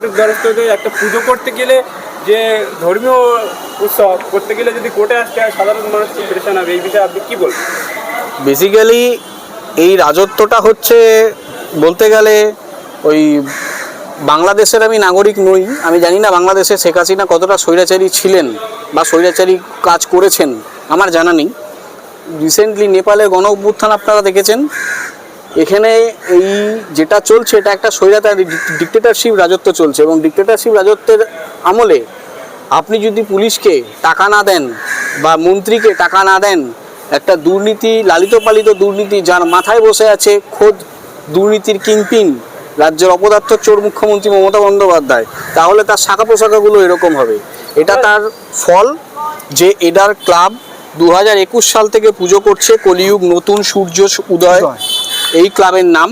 একটা পুজো করতে গেলে যে ধর্মীয় উৎসব করতে গেলে যদি কোর্টে আসতে হয়, সাধারণ মানুষ প্রেশান হবে। এই বিষয়ে আপনি কি বলবেন? বেসিক্যালি এই রাজত্বটা হচ্ছে বলতে গেলে ওই বাংলাদেশের আমি নাগরিক নই। আমি জানি না বাংলাদেশে শেখ হাসিনা কতটা স্বৈরাচারী ছিলেন বা স্বৈরাচারী কাজ করেছেন, আমার জানা নেই। রিসেন্টলি নেপালের গণ অভ্যুত্থান আপনারা দেখেছেন। এখানে এই যেটা চলছে, এটা একটা স্বৈরাচারী ডিক্টেটারশিপ রাজত্ব চলছে এবং ডিক্টেটারশিপ রাজত্বের আমলে আপনি যদি পুলিশকে টাকা না দেন বা মন্ত্রীকে টাকা না দেন, একটা দুর্নীতি, লালিত পালিত দুর্নীতি যার মাথায় বসে আছে খোদ দুর্নীতির কিংপিন রাজ্যের অপদার্থ চোর মুখ্যমন্ত্রী মমতা বন্দ্যোপাধ্যায়, তাহলে তার শাখা পোশাকাগুলো এরকম হবে এটা তার ফল যে এডার ক্লাব দু হাজার একুশ সাল থেকে পুজো করছে, কলিযুগ নতুন সূর্য উদয়। এই ক্লাবের নাম।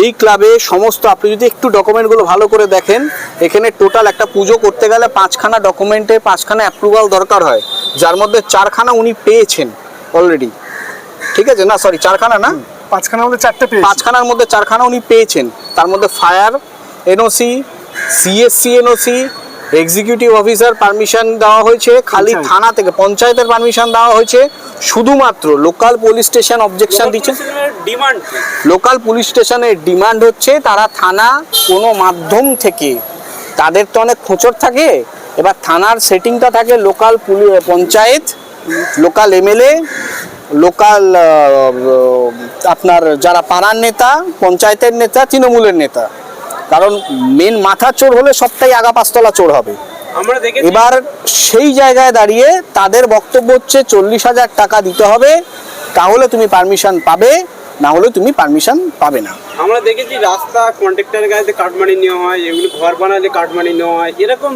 এই ক্লাবে সমস্ত আপনি যদি একটু ডকুমেন্টগুলো ভালো করে দেখেন এখানে টোটাল একটা পুজো করতে গেলে পাঁচখানা ডকুমেন্টে পাঁচখানা অ্যাপ্রুভাল দরকার হয়। যার মধ্যে চারখানা উনি পেয়েছেন অলরেডি ঠিক আছে না? সরি চারখানা না? পাঁচখানা মধ্যে চারটে পেয়েছি পাঁচখানার মধ্যে চারখানা উনি পেয়েছেন। তার মধ্যে fire NOC CSC NOC executive officer permission দেওয়া হয়েছে। খালি থানা থেকে পঞ্চায়েতের পারমিশন দেওয়া হয়েছে। শুধুমাত্র লোকাল পুলিশ স্টেশন অবজেকশন দিচ্ছে। ডিমান্ড লোকাল পুলিশ স্টেশনের ডিমান্ড হচ্ছে তারা থানা কোনো মাধ্যম থেকে তাদের তো অনেক খোঁচর থাকে এবার থানার সেটিংটা থাকে local panchayat local MLA local আপনার যারা পাড়ার নেতা পঞ্চায়েতের নেতা তৃণমূলের নেতা। কারণ মেন মাথা চোর হলে সবটাই আগা পাঁচতলা চোর হবে। আমরা দেখেছি এবার সেই জায়গায় দাঁড়িয়ে তাদের বক্তব্য হচ্ছে চল্লিশ হাজার টাকা দিতে হবে তাহলে তুমি পারমিশন পাবে না হলে তুমি পারমিশন পাবে না। আমরা দেখেছি রাস্তা কন্ট্রাক্টরের কাছে কাটমানি নেওয়া হয় এগুলো ঘর বানালে কাটমানি নেওয়া হয়। এরকম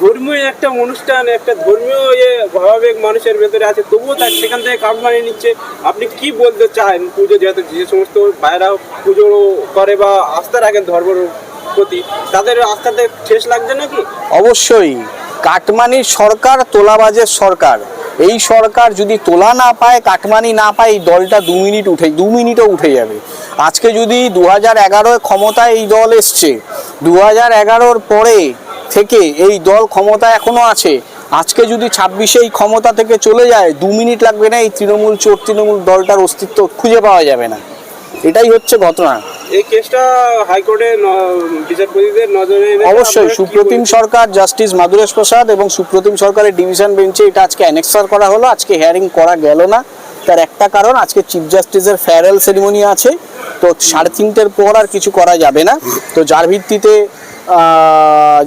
ধর্মীয় একটা অনুষ্ঠান একটা ধর্মীয় ইয়ে ভাবাবেগ মানুষের ভেতরে আছে তবুও তার সেখান থেকে কাটমানি নিচ্ছে। আপনি কি বলতে চান? পুজো যেহেতু যে সমস্ত ভাইরা পুজো করে বা আস্থা রাখেন ধর্মের প্রতি তাদের আস্থাতে ঠেস লাগছে নাকি? অবশ্যই। কাটমানির সরকার তোলাবাজের সরকার। এই সরকার যদি তোলা না পায়, কাটমানি না পায়, এই দলটা দু মিনিট উঠে দু মিনিটও উঠে যাবে। আজকে যদি দু হাজার এগারোয় ক্ষমতায় এই দল এসছে দু হাজার এগারোর পরে থেকে এই দল ক্ষমতা এখনও আছে। আজকে যদি ছাব্বিশে এই ক্ষমতা থেকে চলে যায়, দু মিনিট লাগবে না, এই তৃণমূল চোর তৃণমূল দলটার অস্তিত্ব খুঁজে পাওয়া যাবে না। এটাই হচ্ছে ঘটনা। এই কেসটা হাইকোর্টে বিচারপতিদের নজরে এনে অবশ্যই সুপ্রতিম সরকার জাস্টিস মাধুরেশ প্রসাদ এবং সুপ্রতিম সরকারের ডিভিশন বেঞ্চে এটা আজকে অ্যানেক্সার করা হলো আজকে হিয়ারিং করা গেল না। তার একটা কারণ আজকে চিফ জাস্টিসের ফেয়ারেল সেরিমনি আছে তো সাড়ে তিনটের পর আর কিছু করা যাবে না। তো যার ভিত্তিতে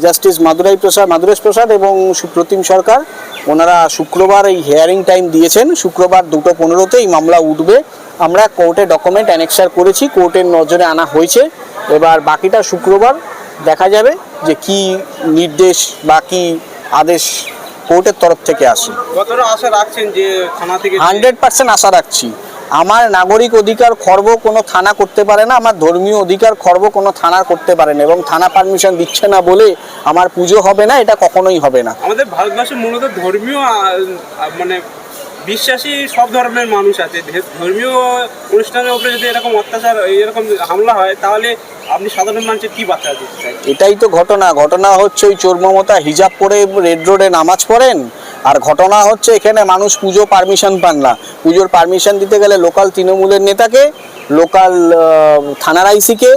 জাস্টিস মাদুরাই প্রসাদ মাধুরেশ প্রসাদ এবং সুপ্রতিম সরকার ওনারা শুক্রবার এই হিয়ারিং টাইম দিয়েছেন। শুক্রবার দুটো পনেরোতে এই মামলা উঠবে। আমরা কোর্টে ডকুমেন্ট অ্যানেক্সার করেছি কোর্টের নজরে আনা হয়েছে। এবার বাকিটা শুক্রবার দেখা যাবে যে কি নির্দেশ বা কি আদেশ কোর্টের তরফ থেকে আসে। হান্ড্রেড পার্সেন্ট আশা রাখছি। আমার নাগরিক অধিকার খর্ব কোনো থানা করতে পারে না আমার ধর্মীয় অধিকার খর্ব কোনো থানা করতে পারে না এবং থানা পারমিশন দিচ্ছে না বলে আমার পুজো হবে না এটা কখনোই হবে না। আমাদের ভারতবর্ষে মূলত ধর্মীয় মানে বিশ্বাসী সব ধর্মের মানুষ আছে। ধর্মীয় অনুষ্ঠানের উপরে যদি এরকম অত্যাচার, এরকম হামলা হয়, তাহলে আপনি সাধারণ মানুষের কি বার্তা দিতে চাই এটাই তো ঘটনা। ঘটনা হচ্ছে ওই চোর মমতা হিজাব পরে রেড রোডে নামাজ পড়েন, আর ঘটনা হচ্ছে এখানে মানুষ পুজো পারমিশন পান না। পুজোর পারমিশন দিতে গেলে লোকাল তৃণমূলের নেতাকে, লোকাল থানার আইসিকে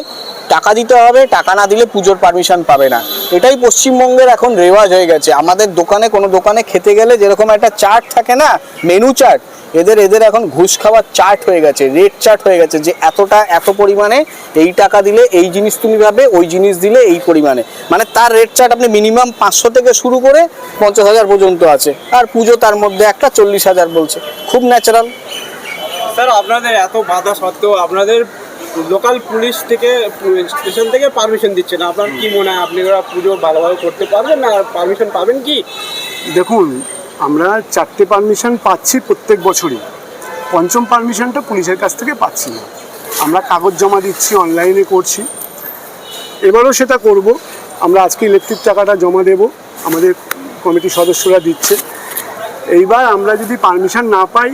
টাকা দিতে হবে, টাকা না দিলে পুজোর পারমিশন পাবে না। এটাই পশ্চিমবঙ্গের এখন রেওয়াজ হয়ে গেছে। আমাদের দোকানে, কোনো দোকানে খেতে গেলে যেরকম একটা চার্ট থাকে না মেনু চার্ট এদের এদের এখন ঘুষ খাওয়ার চার্ট হয়ে গেছে রেট চার্ট হয়ে গেছে যে এতটা, এত পরিমাণে এই টাকা দিলে এই জিনিস তুমি পাবে ওই জিনিস দিলে এই পরিমাণে। মানে তার রেট চার্ট আপনি মিনিমাম পাঁচশো থেকে শুরু করে পঞ্চাশ হাজার পর্যন্ত আছে। আর পুজো তার মধ্যে একটা চল্লিশ হাজার বলছে। খুব ন্যাচারাল স্যার আপনাদের এত বাধা সত্ত্বেও আপনাদের লোকাল পুলিশ থেকে স্টেশন থেকে পারমিশন দিচ্ছে না। আপনার কি মনে হয়, আপনি ওরা পুজো ভালোভাবে করতে পারবেন না? পারমিশন পাবেন কি? দেখুন, আমরা চারটে পারমিশন পাচ্ছি প্রত্যেক বছরই। পঞ্চম পারমিশনটা পুলিশের কাছ থেকে পাচ্ছি না। আমরা কাগজ জমা দিচ্ছি অনলাইনে করছি। এবারও সেটা করব। আমরা আজকে ইলেকট্রিক টাকাটা জমা দেব। আমাদের কমিটির সদস্যরা দিচ্ছে। এইবার আমরা যদি পারমিশন না পাই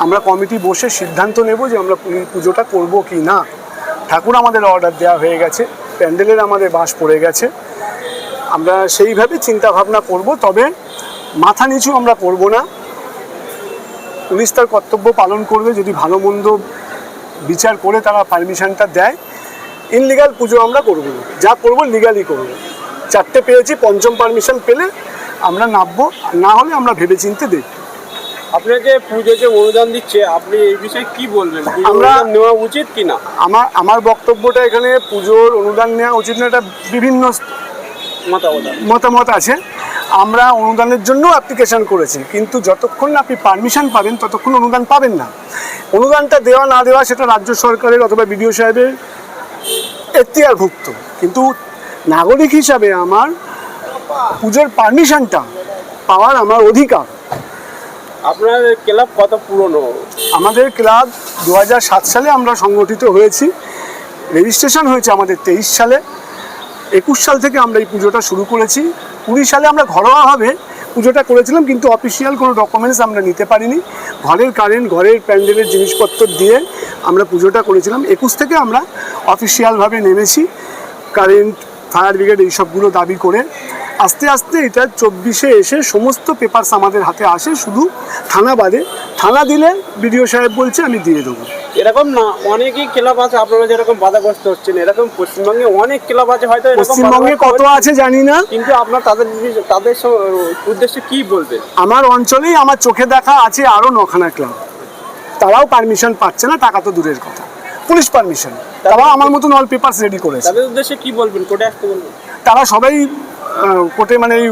আমরা কমিটি বসে সিদ্ধান্ত নেব যে আমরা পুজো- পুজোটা করব কি না। ঠাকুর আমাদের অর্ডার দেওয়া হয়ে গেছে, প্যান্ডেলের আমাদের বাস পড়ে গেছে। আমরা সেইভাবে চিন্তা ভাবনা করব, তবে মাথা নিচু আমরা করব না। পুলিশ তার কর্তব্য পালন করবে, যদি ভালো মন্দ বিচার করে তারা পারমিশনটা দেয়। ইনলিগাল পুজো আমরা করব না। যা করব লিগালি করব। চারটে পেয়েছি, পঞ্চম পারমিশন পেলে আমরা নামবো, না হলে আমরা ভেবেচিন্তে দেখব। আপনাকে পুজো যে অনুদান দিচ্ছে আপনি এই বিষয়ে কি বলবেন? আমরা- নেওয়া উচিত কি না আমার আমার বক্তব্যটা এখানে পুজোর অনুদান নেওয়া উচিত না এটা বিভিন্ন মতামত মতামত আছে। আমরা অনুদানের জন্য অ্যাপ্লিকেশন করেছি কিন্তু যতক্ষণ না আপনি পারমিশন পাবেন ততক্ষণ অনুদান পাবেন না। অনুদানটা দেওয়া না দেওয়া সেটা রাজ্য সরকারের অথবা বিডিও সাহেবের এখতিয়ারভুক্ত। কিন্তু নাগরিক হিসাবে আমার পুজোর পারমিশনটা পাওয়ার আমার অধিকার। আপনার ক্লাব কত পুরনো? আমাদের ক্লাব দু হাজার সাত সালে আমরা সংগঠিত হয়েছি। রেজিস্ট্রেশন হয়েছে আমাদের তেইশ সালে। একুশ সাল থেকে আমরা এই পুজোটা শুরু করেছি। কুড়ি সালে আমরা ঘরোয়াভাবে পুজোটা করেছিলাম, কিন্তু অফিসিয়াল কোনো ডকুমেন্টস আমরা নিতে পারিনি। ঘরের কারেন্ট, ঘরের প্যান্ডেলের জিনিসপত্র দিয়ে আমরা পুজোটা করেছিলাম। একুশ থেকে আমরা অফিসিয়ালভাবে নেমেছি। কারেন্ট, ফায়ার ব্রিগেড এইসবগুলো দাবি করে আস্তে আস্তে এটা চব্বিশে এসে সমস্ত পেপারস আমাদের হাতে আসে শুধু থানা বাদে। থানা দিলে বিডিও সাহেব বলছে আমি দিয়ে দেবো। এরকম না অনেকই ক্লাব আছে আপনারা যেরকম বাধাগ্রস্ত হচ্ছেন এরকম পশ্চিমবঙ্গে অনেক ক্লাব আছে হয়তো পশ্চিমবঙ্গে কত আছে জানি না। কিন্তু আপনার তাদের তাদের উদ্দেশ্যে কি বলবেন আমার অঞ্চলেই আমার চোখে দেখা আছে আরও নখানা ক্লাব। তারাও পারমিশন পাচ্ছে না টাকা তো দূরের কথা। পুলিশ পারমিশন তারাও আমার মতন অল পেপারস রেডি করেছে। তাদের উদ্দেশ্যে কি বলবেন? কোটে আসতে বলবেন তারা সবাই কোর্টে মানে এই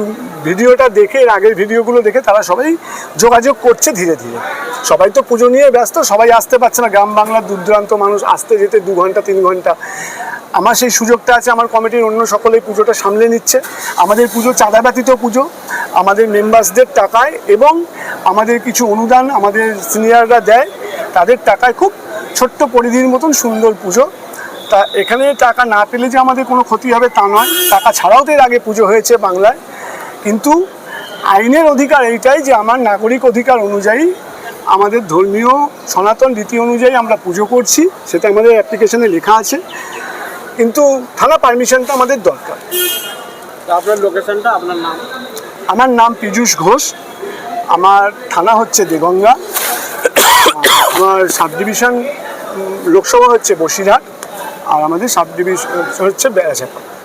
ভিডিওটা দেখে, এর আগের ভিডিওগুলো দেখে তারা সবাই যোগাযোগ করছে ধীরে ধীরে। সবাই তো পুজো নিয়ে ব্যস্ত, সবাই আসতে পারছে না। গ্রাম বাংলার দূর দূরান্ত মানুষ আসতে যেতে দু ঘণ্টা, তিন ঘণ্টা। আমার সেই সুযোগটা আছে, আমার কমিটির অন্য সকলেই পুজোটা সামলে নিচ্ছে। আমাদের পুজো চাঁদা ব্যতীত পুজো। আমাদের মেম্বার্সদের টাকায় এবং আমাদের কিছু অনুদান আমাদের সিনিয়ররা দেয়। তাদের টাকায় খুব ছোট্ট পরিধির মতন সুন্দর পুজো। তা এখানে টাকা না পেলে যে আমাদের কোনো ক্ষতি হবে তা নয়। টাকা ছাড়াও তো এর আগে পুজো হয়েছে বাংলায়। কিন্তু আইনের অধিকার এইটাই যে আমার নাগরিক অধিকার অনুযায়ী আমাদের ধর্মীয় সনাতন রীতি অনুযায়ী আমরা পুজো করছি সেটা আমাদের অ্যাপ্লিকেশনে লেখা আছে। কিন্তু থানা পারমিশনটা আমাদের দরকার। আপনার লোকেশনটা আপনার নাম? আমার নাম পীযূষ ঘোষ। আমার থানা হচ্ছে দেগঙ্গা। আমার সাব ডিভিশন লোকসভা হচ্ছে বসিরহাট। আর আমাদের সাব ডিভিশন হচ্ছে বেড়াচাপা